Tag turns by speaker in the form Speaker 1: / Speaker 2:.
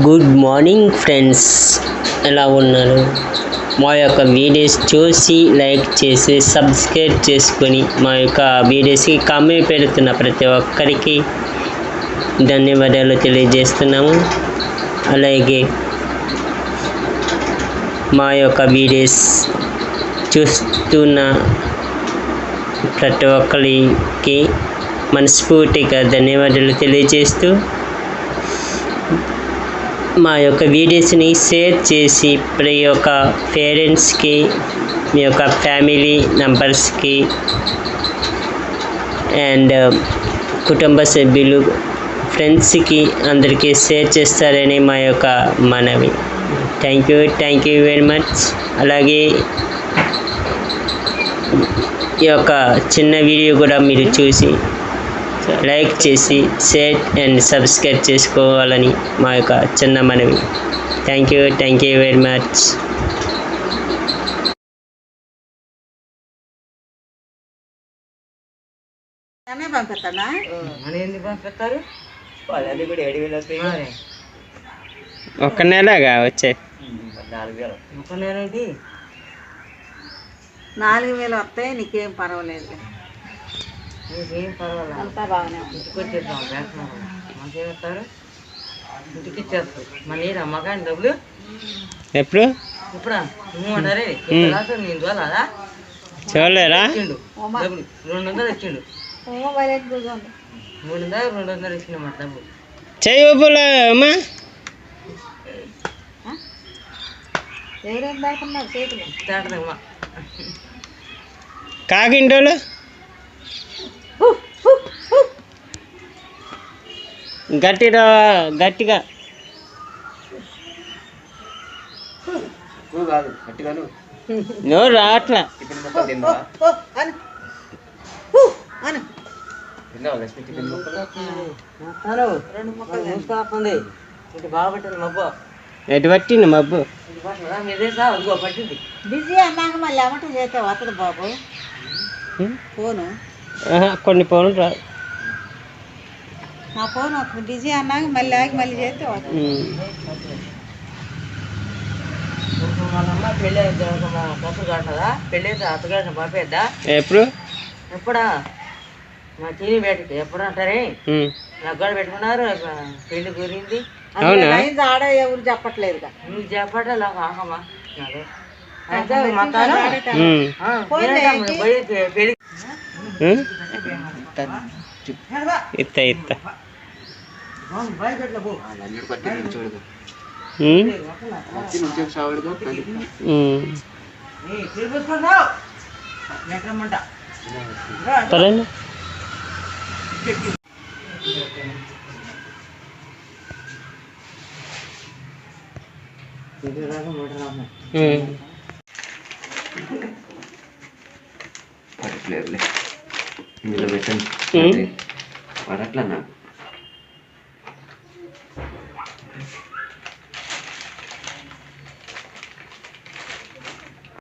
Speaker 1: Good morning friends ఎలా ఉన్నారు? మా యొక్క వీడియోస్ చూసి లైక్ చేసి సబ్స్క్రైబ్ చేసుకొని మా యొక్క వీడియోస్కి కామెంట్ పెడుతున్న ప్రతి ఒక్కరికి ధన్యవాదాలు తెలియజేస్తున్నాము. అలాగే మా యొక్క వీడియోస్ చూస్తున్న ప్రతి ఒక్కరికి మనస్ఫూర్తిగా ధన్యవాదాలు తెలియజేస్తూ మా యొక్క వీడియోస్ని షేర్ చేసి ప్రతి యొక్క పేరెంట్స్కి మీ యొక్క ఫ్యామిలీ మెంబర్స్కి అండ్ uh, కుటుంబ సభ్యులు ఫ్రెండ్స్కి అందరికీ షేర్ చేస్తారని మా యొక్క మనవి. Thank you thank you very much అలాగే ఈ యొక్క చిన్న వీడియో కూడా మీరు చూసి లైక్ చేసి షేర్ అండ్ సబ్స్క్రైబ్ చేసుకోవాలని మా యొక్క చిన్న మనవి. Thank you thank you very much
Speaker 2: అనే పంపిస్తానా?
Speaker 3: అని ఎందుకు పంపిస్తారు? అది కూడా ఏడు వేలు వస్తాయి
Speaker 1: ఒక నెలగా వచ్చే?
Speaker 3: నాలుగు వేలు.
Speaker 2: నాలుగు వస్తాయి నీకేం పర్వాలేదు.
Speaker 3: నీకేం పర్వాలేదు.
Speaker 2: అంతా బాగానే ఉంది.
Speaker 3: ఇంటికి వచ్చేద్దాం వేస్తున్నారు మంచిగా ఇస్తారు ఇంటికి ఇచ్చేస్తారు మళ్ళీ అమ్మకాని డబ్బులు.
Speaker 1: ఎప్పుడు?
Speaker 3: ఇప్పుడా? నువ్వు అంటారే నేను చూడాలా
Speaker 1: చూడలేరా?
Speaker 3: డబ్బులు. రెండు వందలు ఇచ్చిండు. మూడు వందలు రెండు వందలు ఇచ్చిండమాట డబ్బులు.
Speaker 1: చెయ్యి ఊపులో అమ్మా. కాకింటోళ్ళు?
Speaker 3: బాగా పట్టింది మబ్బు.
Speaker 1: ఎటు పట్టింది మబ్బు?
Speaker 2: బిజీ అన్నాక మళ్ళీ అమ్మటం చేస్తే వస్తుంది బాబు? ఫోను.
Speaker 1: కొన్ని పనులు రా.
Speaker 2: నా ఫోన్ వస్తుంది బిజీ అన్నాక మళ్ళీ ఆగి మళ్ళీ చేస్తే
Speaker 1: ఎప్పుడు?
Speaker 3: ఎప్పుడా? మా చీని బయటకి ఎప్పుడు అంటారే? కూడా పెట్టుకున్నారు పెళ్ళి గురింది
Speaker 2: ఆడ ఎవరు చెప్పట్లేదుగా.
Speaker 3: నువ్వు చెప్పట నాకు ఆహమ్మా నాదే అయితే మొత్తాలు
Speaker 1: ఉమ్.
Speaker 3: ఆ, మీరంతా మీరు పోయి పె- పెళ్ళి
Speaker 1: ఉమ్? ఇత్త ఇత్త. పదండి
Speaker 4: పెట్టండి.
Speaker 1: ఉమ్.
Speaker 4: పడట్లే నాకు.